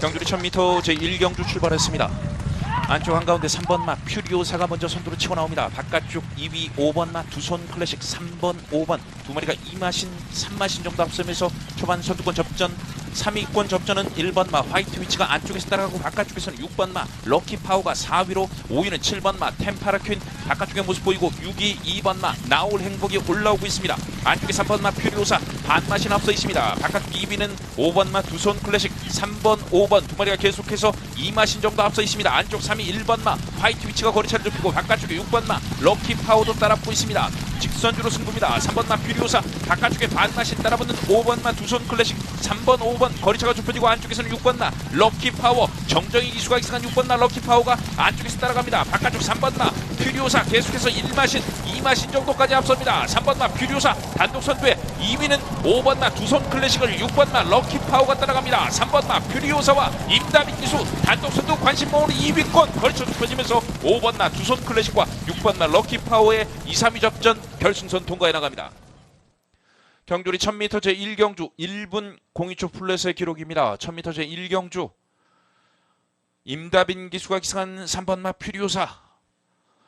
경주리 1000m 제1경주 출발했습니다. 안쪽 한가운데 3번 마 퓨리오사가 먼저 선두로 치고 나옵니다. 바깥쪽 2위 5번 마 두손 클래식 3번 5번 두 마리가 2마신 3마신 정도 앞서면서 초반 선두권 접전 3위권 접전은 1번 마 화이트 위치가 안쪽에서 따라가고 바깥쪽에서는 6번 마 럭키 파워가 4위로 5위는 7번 마 템파라퀸 바깥쪽의 모습 보이고 6위 2번 마 나올 행복이 올라오고 있습니다. 안쪽에 3번 마 퓨리오사 반마신 앞서 있습니다. 바깥쪽 2위는 5번 마 두손 클래식 3번 5번 두 마리가 계속해서 2마신 정도 앞서 있습니다. 안쪽 3위 1번 마 화이트 위치가 거리차를 좁히고 바깥쪽에 6번 마 럭키 파워도 따라붙고 있습니다. 직선주로 승부입니다. 3번 마 퓨리오사 바깥쪽에 반마신 따라붙는 5번 마 두손 클래식 3번 5번 거리차가 좁혀지고 안쪽에서는 6번 마 럭키 파워 정정희 기수가 이상한 6번 마 럭키 파워가 안쪽에서 따라갑니다. 바깥쪽 3번 마 퓨리오사 계속해서 1마신 2마신 정도까지 앞섭니다. 3번 마 퓨리오사 단독 선두에 2위는 5번 마 두손 클래식을 6번 마 럭키 파워가 따라갑니다. 3번 마 퓨리오사와 임다빈 기수 단독 선두 관심 모으는 2위권 거리차 좁혀지면서 5번 마 두손 클래식과 6번 마 럭키 파워의 2, 3위 접전 결승선 통과해 나갑니다. 경주리 1000m 제1경주 1분 02초 플랫의 기록입니다. 1000m 제1경주 임다빈 기수가 기승한 3번 마 퓨리오사